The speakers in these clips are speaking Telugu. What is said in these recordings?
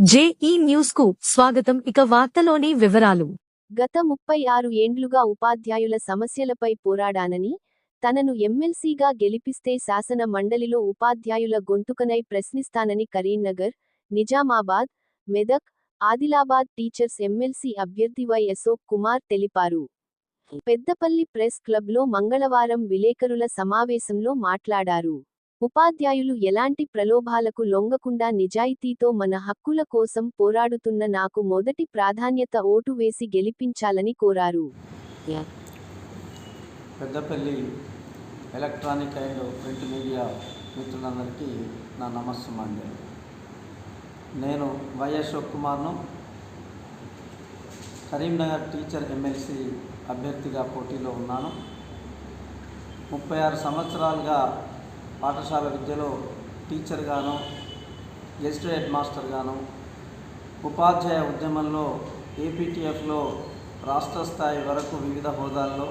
జేఈ న్యూస్కు స్వాగతం. ఇక వార్తలోని వివరాలు. గత ముప్పై ఆరు ఏండ్లుగా ఉపాధ్యాయుల సమస్యలపై పోరాడానని తనను ఎమ్మెల్సీగా గెలిపిస్తే శాసన మండలిలో ఉపాధ్యాయుల గొంతుకనై ప్రశ్నిస్తానని కరీంనగర్ నిజామాబాద్ మెదక్ ఆదిలాబాద్ టీచర్స్ ఎమ్మెల్సీ అభ్యర్థి వై అశోక్ కుమార్ తెలిపారు. పెద్దపల్లి ప్రెస్ క్లబ్లో మంగళవారం విలేకరుల సమావేశంలో మాట్లాడారు. ఉపాధ్యాయులు ఎలాంటి ప్రలోభాలకు లొంగకుండా నిజాయితీతో మన హక్కుల కోసం పోరాడుతున్న నాకు మొదటి ప్రాధాన్యత ఓటు వేసి గెలిపించాలని కోరారు. Peddapalli electronic and print media మిత్రులందరికీ నా నమస్సుమండి. నేను వైఎస్ కుమార్ను కరీంనగర్ టీచర్ ఎమ్మెల్సీ అభ్యర్థిగా పోటీలో ఉన్నాను. ముప్పై ఆరు సంవత్సరాలుగా పాఠశాల విద్యలో టీచర్గాను గెస్ట్ హెడ్ మాస్టర్గాను ఉపాధ్యాయ ఉద్యమంలో ఏపీటీఎఫ్లో రాష్ట్ర స్థాయి వరకు వివిధ హోదాల్లో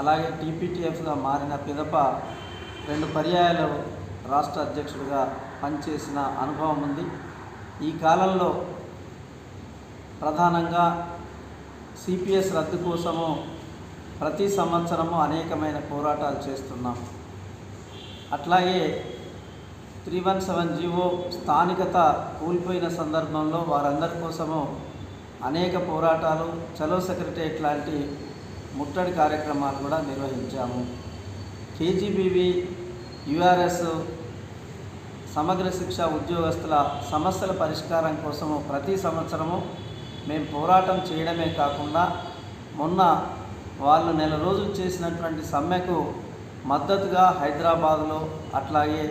అలాగే టీపీటీఎఫ్గా మారిన పిదప రెండు పర్యాయాలు రాష్ట్ర అధ్యక్షుడిగా పనిచేసిన అనుభవం ఉంది. ఈ కాలంలో ప్రధానంగా సిపిఎస్ రద్దు కోసము ప్రతి సంవత్సరము అనేకమైన పోరాటాలు చేస్తున్నాం అట్లాగే త్రీ వన్ సెవెన్ జీవో స్థానికత కోల్పోయిన సందర్భంలో వారందరి కోసము అనేక పోరాటాలు చలో సెక్రటేట్ లాంటి ముట్టడి కార్యక్రమాలు కూడా నిర్వహించాము. కేజీబీవి యుఆర్ఎస్ సమగ్ర శిక్ష ఉద్యోగస్తుల సమస్యల పరిష్కారం కోసము ప్రతి సంవత్సరము మేము పోరాటం చేయడమే కాకుండా మొన్న వాళ్ళు నెల రోజులు చేసినటువంటి సమ్మెకు మద్దతుగా హైదరాబాద్లో అట్లాగే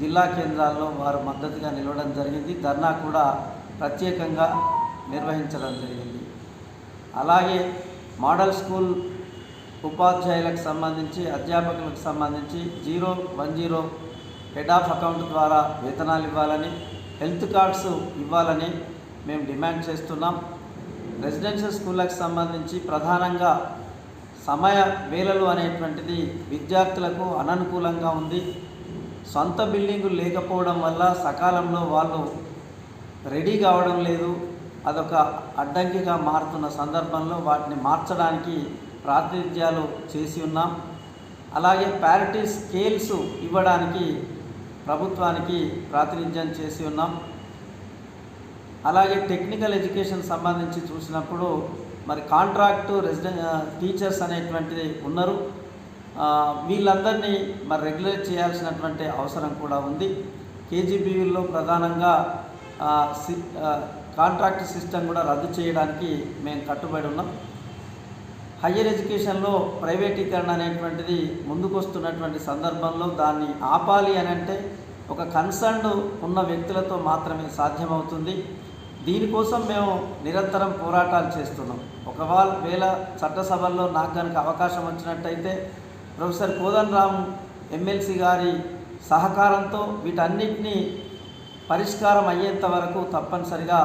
జిల్లా కేంద్రాల్లో వారు మద్దతుగా నిలవడం జరిగింది. ధర్నా కూడా ప్రత్యేకంగా నిర్వహించడం జరిగింది. అలాగే మోడల్ స్కూల్ ఉపాధ్యాయులకు సంబంధించి అధ్యాపకులకు సంబంధించి zero one zero head of account ద్వారా వేతనాలు ఇవ్వాలని హెల్త్ కార్డ్స్ ఇవ్వాలని మేము డిమాండ్ చేస్తున్నాం. రెసిడెన్షియల్ స్కూళ్ళకు సంబంధించి ప్రధానంగా సమయ వేలలు అనేటువంటిది విద్యార్థులకు అననుకూలంగా ఉంది. సొంత బిల్డింగు లేకపోవడం వల్ల సకాలంలో వాళ్ళు రెడీ కావడం లేదు. అదొక అడ్డంకిగా మారుతున్న సందర్భంలో వాటిని మార్చడానికి ప్రాతినిధ్యాలు చేసి ఉన్నాం. అలాగే ప్యారిటీ స్కేల్స్ ఇవ్వడానికి ప్రభుత్వానికి ప్రాతినిధ్యం చేసి ఉన్నాం. అలాగే టెక్నికల్ ఎడ్యుకేషన్ సంబంధించి చూసినప్పుడు మరి కాంట్రాక్టు రెసిడెన్ టీచర్స్ అనేటువంటిది ఉన్నారు. వీళ్ళందరినీ మరి రెగ్యులేట్ చేయాల్సినటువంటి అవసరం కూడా ఉంది. కేజీబీవీలో ప్రధానంగా సి- కాంట్రాక్ట్ సిస్టమ్ కూడా రద్దు చేయడానికి మేము కట్టుబడి ఉన్నాం. హయ్యర్ ఎడ్యుకేషన్లో ప్రైవేటీకరణ అనేటువంటిది ముందుకొస్తున్నటువంటి సందర్భంలో దాన్ని ఆపాలి అని అంటే ఒక కన్సర్న్ ఉన్న వ్యక్తులతో మాత్రమే సాధ్యమవుతుంది. దీనికోసం మేము నిరంతరం పోరాటాలు చేస్తున్నాం. ఒకవేళ వేళ చట్టసభల్లో నాకు కనుక అవకాశం వచ్చినట్టయితే ప్రొఫెసర్ కోదన్ ఎమ్మెల్సీ గారి సహకారంతో వీటన్నిటినీ పరిష్కారం అయ్యేంత వరకు తప్పనిసరిగా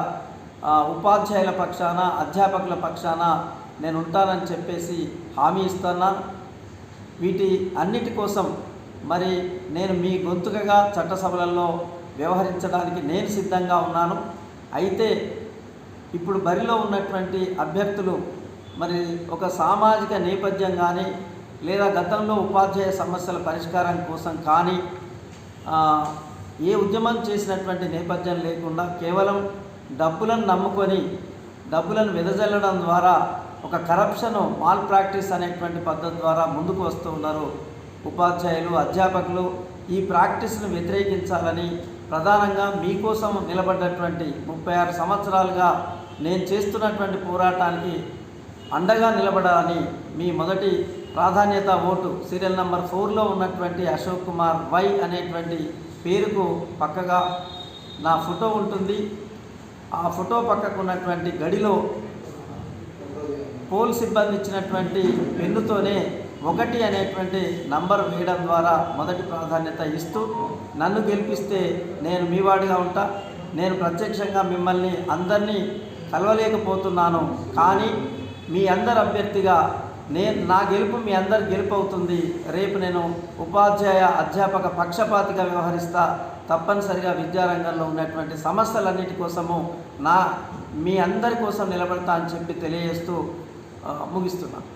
ఉపాధ్యాయుల పక్షాన అధ్యాపకుల పక్షాన నేను ఉంటానని చెప్పేసి హామీ ఇస్తున్నాను వీటి అన్నిటి కోసం మరి నేను మీ గొంతుకగా చట్టసభలలో వ్యవహరించడానికి నేను సిద్ధంగా ఉన్నాను. అయితే ఇప్పుడు బరిలో ఉన్నటువంటి అభ్యర్థులు మరి ఒక సామాజిక నేపథ్యం కానీ లేదా గతంలో ఉపాధ్యాయ సమస్యల పరిష్కారం కోసం కానీ ఏ ఉద్యమం చేసినటువంటి నేపథ్యం లేకుండా కేవలం డబ్బులను నమ్ముకొని డబ్బులను వెదజల్లడం ద్వారా ఒక కరప్షన్ మాల్ ప్రాక్టీస్ అనేటువంటి పద్ధతి ద్వారా ముందుకు వస్తూ ఉన్నారు ఉపాధ్యాయులు అధ్యాపకులు. ఈ ప్రాక్టీస్ను వ్యతిరేకించాలని ప్రధానంగా మీకోసం నిలబడ్డటువంటి ముప్పై ఆరు సంవత్సరాలుగా నేను చేస్తున్నటువంటి పోరాటానికి అండగా నిలబడాలని మీ మొదటి ప్రాధాన్యత ఓటు సీరియల్ నంబర్ ఫోర్లో ఉన్నటువంటి అశోక్ కుమార్ వై అనేటువంటి పేరుకు పక్కగా నా ఫోటో ఉంటుంది. ఆ ఫోటో పక్కకు ఉన్నటువంటి గడిలో పోల్ సిబ్బంది ఇచ్చినటువంటి పెన్నుతోనే ఒకటి అనేటువంటి నంబర్ వేయడం ద్వారా మొదటి ప్రాధాన్యత ఇస్తూ నన్ను గెలిపిస్తే నేను మీ వాడిగా ఉంటా. నేను ప్రత్యక్షంగా మిమ్మల్ని అందరినీ కలవలేకపోతున్నాను. కానీ మీ అందరి అభ్యర్థిగా నేను నా గెలుపు మీ అందరి గెలుపు అవుతుంది. రేపు నేను ఉపాధ్యాయ అధ్యాపక పక్షపాతిగా వ్యవహరిస్తా. తప్పనిసరిగా విద్యారంగంలో ఉన్నటువంటి సమస్యలన్నిటి కోసము నా మీ అందరి కోసం నిలబడతా అని చెప్పి తెలియజేస్తూ ముగిస్తున్నాను